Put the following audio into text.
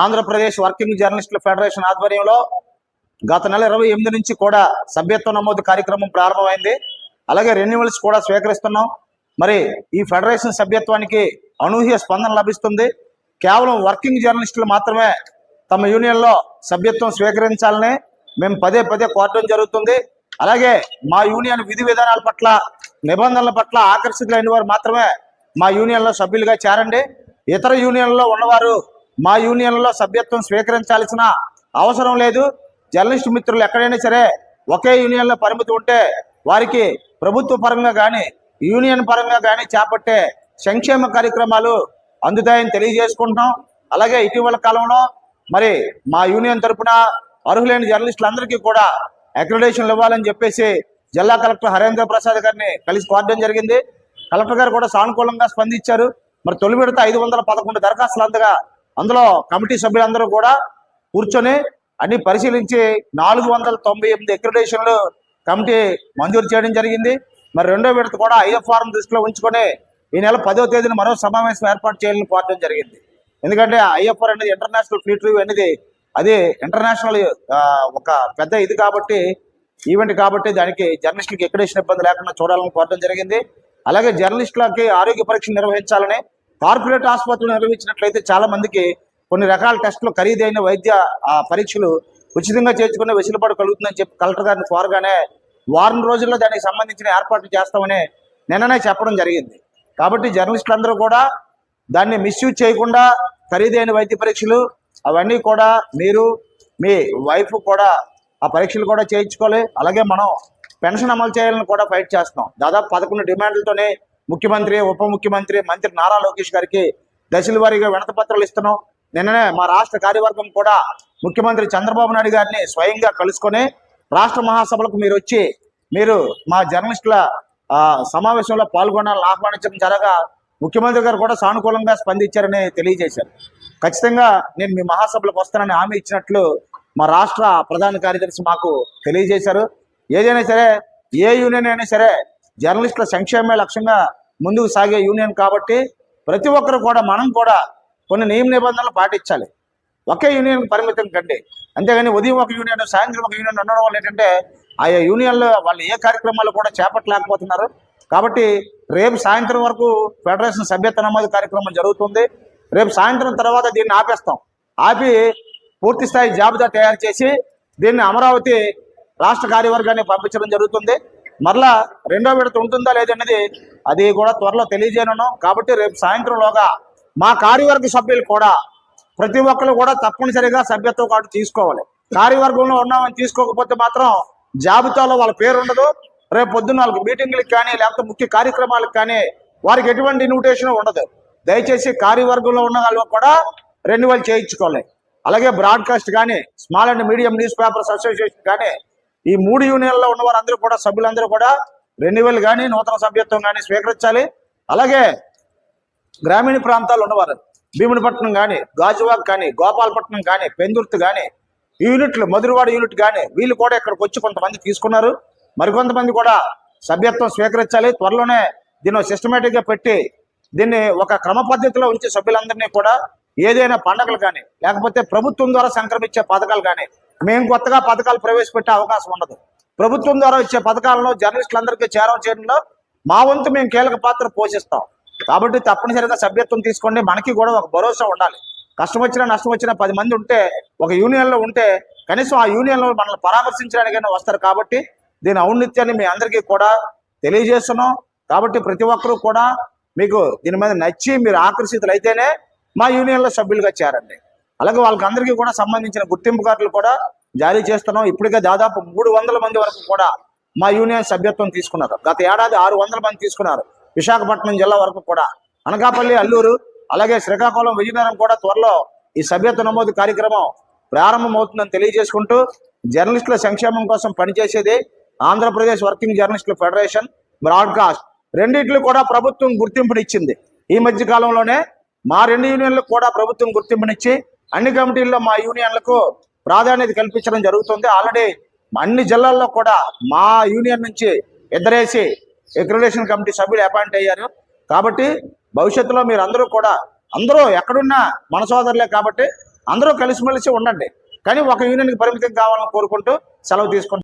Andhra Pradesh working జర్నలిస్టుల federation ఆధ్వర్యంలో గత నెల ఇరవై ఎనిమిది నుంచి కూడా సభ్యత్వ నమోదు కార్యక్రమం ప్రారంభమైంది. అలాగే రెన్యువల్స్ కూడా స్వీకరిస్తున్నాం. మరి ఈ ఫెడరేషన్ సభ్యత్వానికి అనూహ్య స్పందన లభిస్తుంది. కేవలం వర్కింగ్ జర్నలిస్టులు మాత్రమే తమ యూనియన్లో సభ్యత్వం స్వీకరించాలని మేము పదే పదే కోరడం జరుగుతుంది. అలాగే మా యూనియన్ విధి విధానాల పట్ల నిబంధనల పట్ల ఆకర్షితులైన వారు మాత్రమే మా యూనియన్లో సభ్యులుగా చేరండి. ఇతర యూనియన్లో ఉన్నవారు మా యూనియన్లో సభ్యత్వం స్వీకరించాల్సిన అవసరం లేదు. జర్నలిస్ట్ మిత్రులు ఎక్కడైనా సరే ఒకే యూనియన్లో పరిమితి ఉంటే వారికి ప్రభుత్వ పరంగా కానీ యూనియన్ పరంగా కానీ చేపట్టే సంక్షేమ కార్యక్రమాలు అందుతాయని తెలియజేసుకుంటున్నాం. అలాగే ఇటీవల కాలంలో మరి మా యూనియన్ తరపున అర్హులైన జర్నలిస్టులందరికీ కూడా అక్రిడేషన్లు ఇవ్వాలని చెప్పేసి జిల్లా కలెక్టర్ హరేంద్ర ప్రసాద్ గారిని కలిసి కోరడం జరిగింది. కలెక్టర్ గారు కూడా సానుకూలంగా స్పందించారు. మరి తొలి విడత ఐదు వందల పదకొండు దరఖాస్తులు అందగా అందులో కమిటీ సభ్యులందరూ కూడా కూర్చొని అన్ని పరిశీలించి నాలుగు వందల తొంభై ఎనిమిది అక్రిడేషన్లు కమిటీ మంజూరు చేయడం జరిగింది. మరి రెండో విడత కూడా ఐఎఫ్ఆర్ఎం దృష్టిలో ఉంచుకొని ఈ నెల పదో తేదీన మరో సమావేశం ఏర్పాటు చేయాలని కోరడం జరిగింది. ఎందుకంటే ఐఎఫ్ఆర్ అనేది ఇంటర్నేషనల్ ఫ్లీట్ రివ్యూ అనేది అది ఇంటర్నేషనల్ ఒక పెద్ద ఇది కాబట్టి ఈవెంట్ కాబట్టి దానికి జర్నలిస్టులకు ఎక్కడేసిన ఇబ్బంది లేకుండా చూడాలని కోరడం జరిగింది. అలాగే జర్నలిస్టులకి ఆరోగ్య పరీక్షలు నిర్వహించాలని కార్పొరేట్ ఆసుపత్రులు నిర్వహించినట్లయితే చాలా మందికి కొన్ని రకాల టెస్టులు ఖరీదైన వైద్య పరీక్షలు ఉచితంగా చేర్చుకునే వెసులుబాటు కలుగుతుందని చెప్పి కలెక్టర్ గారిని కోరగానే వారం రోజుల్లో దానికి సంబంధించిన ఏర్పాట్లు చేస్తామని నిన్ననే చెప్పడం జరిగింది. కాబట్టి జర్నలిస్టులందరూ కూడా దాన్ని మిస్యూజ్ చేయకుండా ఖరీదైన వైద్య పరీక్షలు అవన్నీ కూడా మీరు మీ వైఫ్ కూడా ఆ పరీక్షలు కూడా చేయించుకోవాలి. అలాగే మనం పెన్షన్ అమలు చేయాలని కూడా ఫైట్ చేస్తున్నాం. దాదాపు పదకొండు డిమాండ్లతోనే ముఖ్యమంత్రి ఉప ముఖ్యమంత్రి మంత్రి నారా లోకేష్ గారికి దశల వారీగా వినతపత్రాలు ఇస్తున్నాం. నిన్ననే మా రాష్ట్ర కార్యవర్గం కూడా ముఖ్యమంత్రి చంద్రబాబు నాయుడు గారిని స్వయంగా కలుసుకొని రాష్ట్ర మహాసభలకు మీరు వచ్చి మీరు మా జర్నలిస్టుల సమావేశంలో పాల్గొనాలని ఆహ్వానించడం జరగా ముఖ్యమంత్రి గారు కూడా సానుకూలంగా స్పందించారని తెలియజేశారు. ఖచ్చితంగా నేను మీ మహాసభలకు వస్తానని హామీ ఇచ్చినట్లు మా రాష్ట్ర ప్రధాన కార్యదర్శి మాకు తెలియజేశారు. ఏదైనా సరే ఏ యూనియన్ అయినా సరే జర్నలిస్టుల సంక్షేమే లక్ష్యంగా ముందుకు సాగే యూనియన్ కాబట్టి ప్రతి ఒక్కరు కూడా మనం కూడా కొన్ని నియమ నిబంధనలు పాటించాలి. ఒకే యూనియన్ పరిమితం కండి అంతేగాని ఉదయం ఒక యూనియన్ సాయంత్రం ఒక యూనియన్ ఉండడం వల్ల ఏంటంటే ఆయా యూనియన్లో వాళ్ళు ఏ కార్యక్రమాలు కూడా చేపట్టలేకపోతున్నారు. కాబట్టి రేపు సాయంత్రం వరకు ఫెడరేషన్ సభ్యత్వ నమోదు కార్యక్రమం జరుగుతుంది. రేపు సాయంత్రం తర్వాత దీన్ని ఆపేస్తాం. ఆపి పూర్తి స్థాయి జాబితా తయారు చేసి దీన్ని అమరావతి రాష్ట్ర కార్యవర్గాన్ని పంపించడం జరుగుతుంది. మరలా రెండో విడత ఉంటుందా లేదన్నది అది కూడా త్వరలో తెలియజేయను కాబట్టి రేపు సాయంత్రంలోగా మా కార్యవర్గ సభ్యులు కూడా ప్రతి ఒక్కరు కూడా తప్పనిసరిగా సభ్యత్వ కార్డు తీసుకోవాలి. కార్యవర్గంలో ఉన్నామని తీసుకోకపోతే మాత్రం జాబితాలో వాళ్ళ పేరు ఉండదు. రేపు పొద్దున్న వాళ్ళకి మీటింగ్లకు కానీ లేకపోతే ముఖ్య కార్యక్రమాలకు కానీ వారికి ఎటువంటి ఇన్విటేషన్ ఉండదు. దయచేసి కార్యవర్గంలో ఉన్న వాళ్ళు కూడా రెన్యువల్ చేయించుకోవాలి. అలాగే బ్రాడ్కాస్ట్ కానీ small and medium newspapers association కానీ ఈ మూడు యూనియన్లో ఉన్న వారందరూ కూడా సభ్యులందరూ కూడా రెన్యువల్ కానీ నూతన సభ్యత్వం కానీ స్వీకరించాలి. అలాగే గ్రామీణ ప్రాంతాల్లో ఉన్నవారు భీమునిపట్నం కానీ గాజువాక్ కానీ గోపాలపట్నం కానీ పెందుర్తి కానీ ఈ యూనిట్లు మధురవాడ యూనిట్ కానీ వీళ్ళు కూడా ఇక్కడికి వచ్చి కొంతమంది తీసుకున్నారు. మరికొంతమంది కూడా సభ్యత్వం స్వీకరించాలి. త్వరలోనే దీన్ని సిస్టమేటిక్గా పెట్టి దీన్ని ఒక క్రమ పద్ధతిలో ఉంచి సభ్యులందరినీ కూడా ఏదైనా పండగలు కానీ లేకపోతే ప్రభుత్వం ద్వారా సంక్రమించే పథకాలు కానీ మేము కొత్తగా పథకాలు ప్రవేశపెట్టే అవకాశం ఉండదు. ప్రభుత్వం ద్వారా వచ్చే పథకాలను జర్నలిస్టులందరికీ చేరవ చేయడంలో మా వంతు మేము కీలక పాత్ర పోషిస్తాం. కాబట్టి తప్పనిసరిగా సభ్యత్వం తీసుకోండి. మనకి కూడా ఒక భరోసా ఉండాలి. కష్టం వచ్చినా నష్టం వచ్చినా పది మంది ఉంటే ఒక యూనియన్లో ఉంటే కనీసం ఆ యూనియన్లో మనల్ని పరామర్శించడానికైనా వస్తారు కాబట్టి దీని ఔన్నత్యాన్ని మీ అందరికీ కూడా తెలియజేస్తున్నాం. కాబట్టి ప్రతి ఒక్కరూ కూడా మీకు దీని మీద నచ్చి మీరు ఆకర్షితులు అయితేనే మా యూనియన్లో సభ్యులుగా చేరండి. అలాగే వాళ్ళకి అందరికీ కూడా సంబంధించిన గుర్తింపు కార్డులు కూడా జారీ చేస్తున్నాం. ఇప్పటికే దాదాపు మూడు వందల మంది వరకు కూడా మా యూనియన్ సభ్యత్వం తీసుకున్నారు. గత ఏడాది ఆరు వందల మంది తీసుకున్నారు. విశాఖపట్నం జిల్లా వరకు కూడా. అనకాపల్లి అల్లూరు అలాగే శ్రీకాకుళం విజయనగరం కూడా త్వరలో ఈ సభ్యత్వ నమోదు కార్యక్రమం ప్రారంభమవుతుందని తెలియజేసుకుంటూ జర్నలిస్టుల సంక్షేమం కోసం పనిచేసేది ఆంధ్రప్రదేశ్ వర్కింగ్ జర్నలిస్టుల ఫెడరేషన్ బ్రాడ్కాస్ట్. రెండిట్లు కూడా ప్రభుత్వం గుర్తింపునిచ్చింది. ఈ మధ్య కాలంలోనే మా రెండు యూనియన్లకు కూడా ప్రభుత్వం గుర్తింపునిచ్చి అన్ని కమిటీల్లో మా యూనియన్లకు ప్రాధాన్యత కల్పించడం జరుగుతుంది. ఆల్రెడీ అన్ని జిల్లాల్లో కూడా మా యూనియన్ నుంచి ఇద్దరేసి ఎక్రిలేషన్ కమిటీ సభ్యులు అపాయింట్ అయ్యారు. కాబట్టి భవిష్యత్తులో మీరు అందరూ కూడా అందరూ ఎక్కడున్నా మన సోదరులే కాబట్టి అందరూ కలిసిమెలిసి ఉండండి. కానీ ఒక యూనియన్కి పరిమితం కావాలని కోరుకుంటూ సెలవు తీసుకుంటాం